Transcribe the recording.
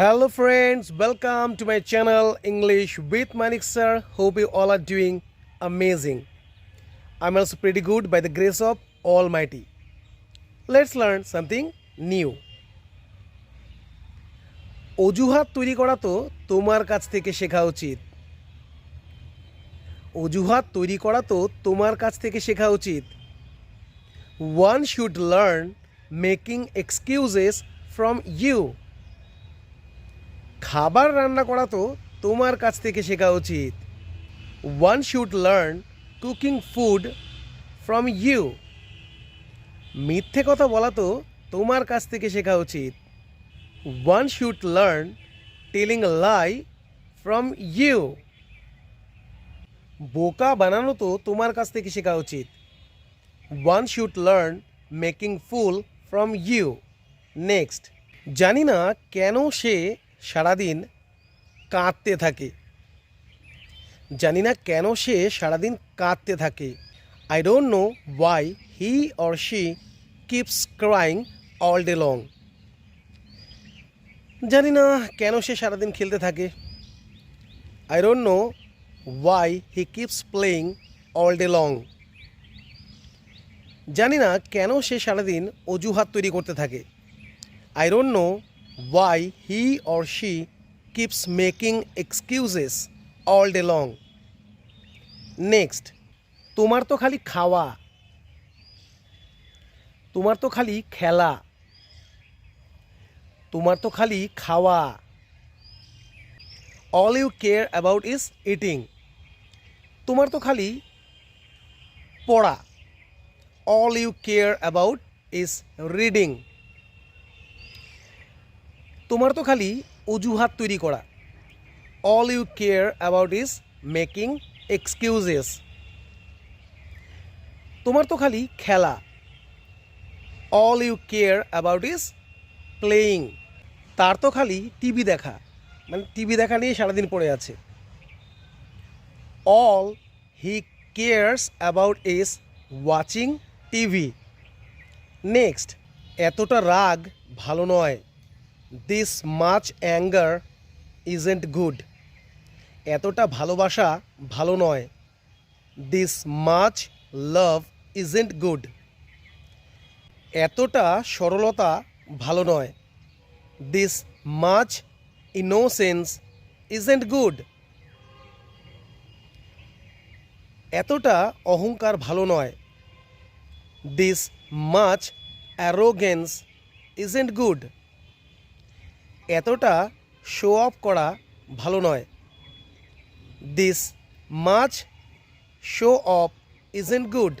Hello friends, welcome to my channel English with Manik sir. Hope you all are doing amazing. I'm also pretty good by the grace of Almighty. Let's learn something new. অজুহাত তৈরি করা তো তোমার কাছ থেকে শেখা উচিত অজুহাত তৈরি করা তো তোমার কাছ থেকে শেখা উচিত one should learn making excuses from you খাবার রান্না করা তো তোমার কাছ থেকে শেখা উচিত। One should learn cooking food from you মিথ্যে কথা বলা তো তোমার কাছ থেকে শেখা উচিত। One should learn telling lie from you বোকা বানানো তো তোমার কাছ থেকে শেখা উচিত। One should learn making fool from you next জানি না কেন সে সারাদিন কাঁদতে থাকে। জানি না কেন সে সারাদিন কাঁদতে থাকে। I don't know why he or she keeps crying all day long জানি না কেন সে সারাদিন খেলতে থাকে। I don't know why he keeps playing all day long জানি না কেন সে সারাদিন অজুহাত তৈরি করতে থাকে। I don't know why he or she keeps making excuses all day long next তোমার তো খালি খাওয়া। তোমার তো খালি খেলা। তোমার তো খালি খাওয়া। All you care about is eating তোমার তো খালি পড়া। All you care about is reading তোমার তো খালি অজুহাত তৈরি করা। All you care about is making excuses তোমার তো খালি খেলা। All you care about is playing তার তো খালি টিভি দেখা। মানে টিভি দেখা নিয়ে সারাদিন পড়ে আছে। All he cares about is watching TV. Next এতটা রাগ ভালো নয়। This much anger isn't good এতটা ভালোবাসা ভালো নয়। This much love isn't good এতটা সরলতা ভালো নয়। This much innocence isn't good এতটা অহংকার ভালো নয়। This much arrogance isn't good এতটা শো অফ করা ভালো নয়। This much show off isn't good